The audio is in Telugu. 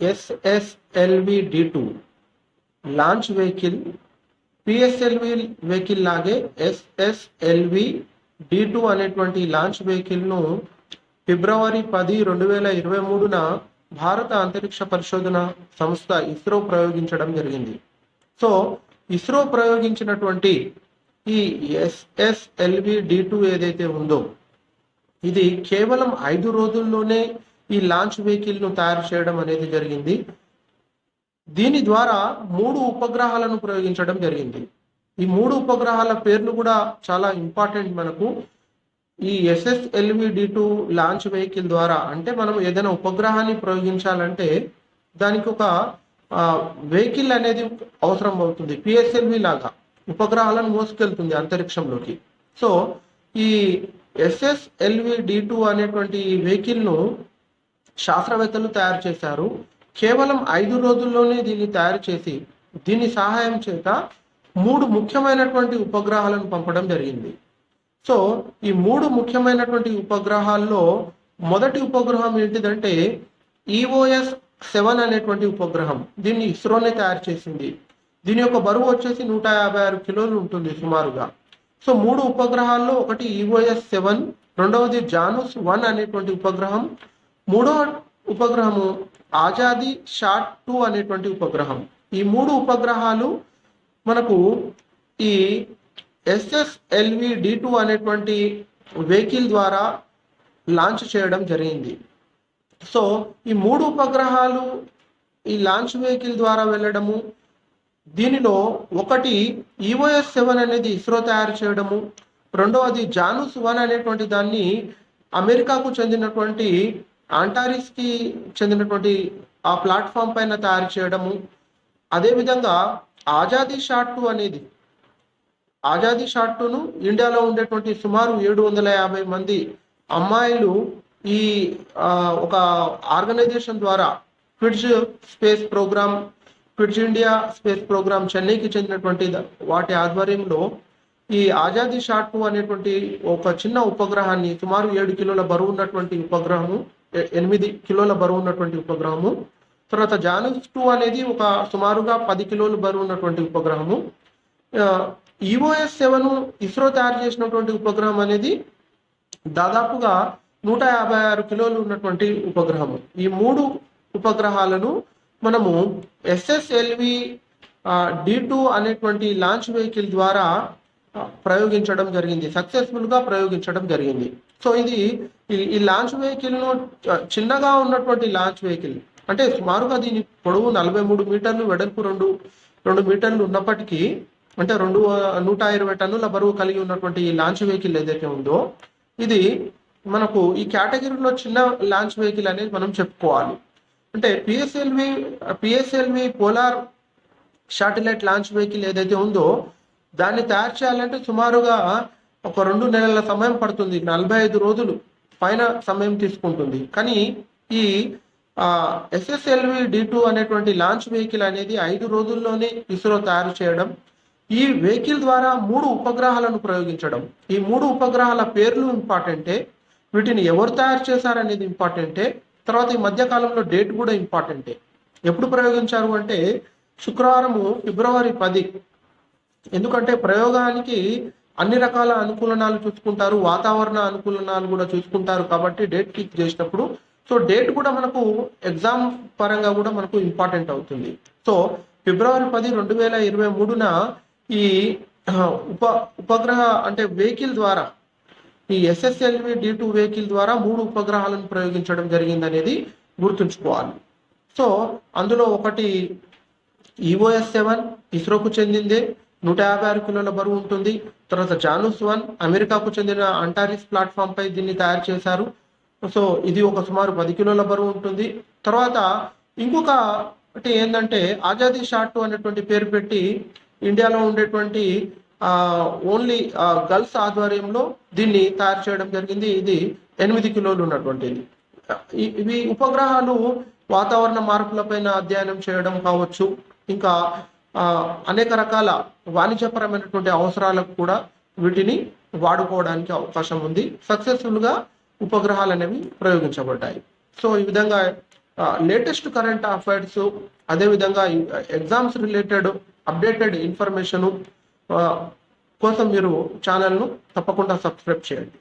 SSLV D two launch vehicle PSLV vehicle లాగే ఎస్ఎస్ఎల్వి డి టూ అనేటువంటి లాంచ్ వెహికల్ను ఫిబ్రవరి పది రెండు వేల ఇరవై మూడున భారత అంతరిక్ష పరిశోధన సంస్థ ఇస్రో ప్రయోగించడం జరిగింది. సో ఇస్రో ప్రయోగించినటువంటి ఈ ఎస్ఎస్ఎల్వి డి టూ ఏదైతే ఉందో ఇది కేవలం ఐదు రోజుల్లోనే ఈ లాంచ్ వెహికల్ను తయారు చేయడం అనేది జరిగింది. దీని ద్వారా మూడు ఉపగ్రహాలను ప్రయోగించడం జరిగింది. ఈ మూడు ఉపగ్రహాల పేర్లు కూడా చాలా ఇంపార్టెంట్ మనకు. ఈ SSLV D two launch vehicle ద్వారా అంటే మనం ఏదైనా ఉపగ్రహాన్ని ప్రయోగించాలంటే దానికి ఒక వెహికల్ అనేది అవసరం అవుతుంది. పిఎస్ఎల్వి లాగా ఉపగ్రహాలను మోసుకెళ్తుంది అంతరిక్షంలోకి. సో ఈ ఎస్ఎస్ఎల్వి డి టూ అనేటువంటి ఈ వెహికల్ను శాస్త్రవేత్తలు తయారు చేశారు. కేవలం ఐదు రోజుల్లోనే దీన్ని తయారు చేసి దీని సహాయం చేత మూడు ముఖ్యమైనటువంటి ఉపగ్రహాలను పంపడం జరిగింది. సో ఈ మూడు ముఖ్యమైనటువంటి ఉపగ్రహాల్లో మొదటి ఉపగ్రహం ఏంటిదంటే ఈఓఎస్ సెవెన్ అనేటువంటి ఉపగ్రహం. దీన్ని ఇస్రోనే తయారు చేసింది. దీని యొక్క బరువు వచ్చేసి నూట యాభై ఆరు కిలోలు ఉంటుంది సుమారుగా. సో మూడు ఉపగ్రహాల్లో ఒకటి ఈఓఎస్ సెవెన్ రెండవది జానుస్ వన్ అనేటువంటి ఉపగ్రహం మూడో ఉపగ్రహము ఆజాదీ షాట్ టూ అనేటువంటి ఉపగ్రహం. ఈ మూడు ఉపగ్రహాలు మనకు ఈ ఎస్ఎస్ఎల్వి డి టూ అనేటువంటి వెహికల్ ద్వారా లాంచ్ చేయడం జరిగింది. సో ఈ మూడు ఉపగ్రహాలు ఈ లాంచ్ వెహికల్ ద్వారా వెళ్ళడము దీనిలో ఒకటి ఈఓఎస్ సెవెన్ అనేది ఇస్రో తయారు చేయడము రెండవది జానుస్ వన్ అనేటువంటి దాన్ని అమెరికాకు చెందినటువంటి ఆంటారిస్కి చెందినటువంటి ఆ ప్లాట్ఫామ్ పైన తయారు చేయడము అదేవిధంగా ఆజాదీ షార్ట్ టూ అనేది ఆజాదీ షార్ట్ టూను ఇండియాలో ఉండేటువంటి సుమారు ఏడు వందల యాభై మంది అమ్మాయిలు ఈ ఒక ఆర్గనైజేషన్ ద్వారా క్విడ్జ్ స్పేస్ ప్రోగ్రామ్ క్విడ్జ్ ఇండియా స్పేస్ ప్రోగ్రామ్ చెన్నైకి చెందినటువంటి వాటి ఆధ్వర్యంలో ఈ ఆజాదీ షాట్ టూ అనేటువంటి ఒక చిన్న ఉపగ్రహాన్ని సుమారు ఏడు కిలోల బరువు ఉన్నటువంటి ఉపగ్రహము ఎనిమిది కిలోల బరువు ఉన్నటువంటి ఉపగ్రహము. తర్వాత జానస్ టూ అనేది ఒక సుమారుగా పది కిలోలు బరువు ఉన్నటువంటి ఉపగ్రహము. ఈఓఎస్ సెవెన్ ఇస్రో తయారు చేసినటువంటి ఉపగ్రహం అనేది దాదాపుగా నూట యాభై ఆరు కిలోలు ఉన్నటువంటి ఉపగ్రహము. ఈ మూడు ఉపగ్రహాలను మనము ఎస్ఎస్ఎల్వి డి టూ అనేటువంటి లాంచ్ వెహికల్ ద్వారా ప్రయోగించడం జరిగింది. సక్సెస్ఫుల్గా ప్రయోగించడం జరిగింది. సో ఇది ఈ- లాంచ్ వెహికల్ను చిన్నగా ఉన్నటువంటి లాంచ్ వెహికల్ అంటే సుమారుగా దీని పొడవు నలభై మూడు మీటర్లు వెడల్పు రెండు రెండు మీటర్లు ఉన్నప్పటికీ అంటే రెండు నూట ఇరవై టన్నుల బరువు కలిగి ఉన్నటువంటి ఈ లాంచ్ వెహికల్ ఏదైతే ఉందో ఇది మనకు ఈ కేటగిరీలో చిన్న లాంచ్ వెహికల్ అనేది మనం చెప్పుకోవాలి. అంటే PSLV PSLV polar satellite launch vehicle ఏదైతే ఉందో దాన్ని తయారు చేయాలంటే సుమారుగా ఒక రెండు నెలల సమయం పడుతుంది నలభై ఐదు రోజులు పైన సమయం తీసుకుంటుంది. కానీ ఈ ఎస్ఎస్ఎల్వి డి టూ అనేటువంటి లాంచ్ వెహికల్ అనేది ఐదు రోజుల్లోనే ఇస్రో తయారు చేయడం ఈ వెహికల్ ద్వారా మూడు ఉపగ్రహాలను ప్రయోగించడం. ఈ మూడు ఉపగ్రహాల పేర్లు ఇంపార్టెంటే వీటిని ఎవరు తయారు చేశారనేది ఇంపార్టెంటే తర్వాత ఈ మధ్యకాలంలో డేట్ కూడా ఇంపార్టెంటే. ఎప్పుడు ప్రయోగించారు అంటే శుక్రవారము ఫిబ్రవరి పది. ఎందుకంటే ప్రయోగానికి అన్ని రకాల అనుకూలనాలు చూసుకుంటారు వాతావరణ అనుకూలనాలు కూడా చూసుకుంటారు కాబట్టి డేట్ ఫిక్స్ చేసినప్పుడు సో డేట్ కూడా మనకు ఎగ్జామ్ పరంగా కూడా మనకు ఇంపార్టెంట్ అవుతుంది. సో ఫిబ్రవరి పది రెండు వేల ఇరవై మూడున ఈ ఉప ఉపగ్రహ అంటే వెహికల్ ద్వారా ఈ ఎస్ఎస్ఎల్వి డి టూ వెహికల్ ద్వారా మూడు ఉపగ్రహాలను ప్రయోగించడం జరిగిందనేది గుర్తుంచుకోవాలి. సో అందులో ఒకటి ఈఓఎస్ సెవెన్ ఇస్రోకు చెందిందే. నూట యాభై ఆరు కిలోల బరువు ఉంటుంది. తర్వాత జానుస్ వన్ అమెరికాకు చెందిన అంటారిస్ ప్లాట్ఫామ్ పై దీన్ని తయారు చేశారు. సో ఇది ఒక సుమారు పది కిలోల బరువు ఉంటుంది. తర్వాత ఇంకొక ఒకటి ఏంటంటే ఆజాదీ షాట్ అనేటువంటి పేరు పెట్టి ఇండియాలో ఉండేటువంటి ఓన్లీ గర్ల్స్ ఆధ్వర్యంలో దీన్ని తయారు చేయడం జరిగింది. ఇది ఎనిమిది కిలోలు ఉన్నటువంటిది. ఇవి ఉపగ్రహాలు వాతావరణ మార్పులపైన అధ్యయనం చేయడం కావచ్చు. ఇంకా అనేక రకాల వాణిజ్యపరమైనటువంటి అవసరాలకు కూడా వీటిని వాడుకోవడానికి అవకాశం ఉంది. సక్సెస్ఫుల్గా ఉపగ్రహాలు అనేవి ప్రయోగించబడ్డాయి. సో ఈ విధంగా లేటెస్ట్ కరెంట్ అఫైర్స్ అదేవిధంగా ఎగ్జామ్స్ రిలేటెడ్ అప్డేటెడ్ ఇన్ఫర్మేషను కోసం మీరు ఛానల్ను తప్పకుండా సబ్స్క్రైబ్ చేయండి.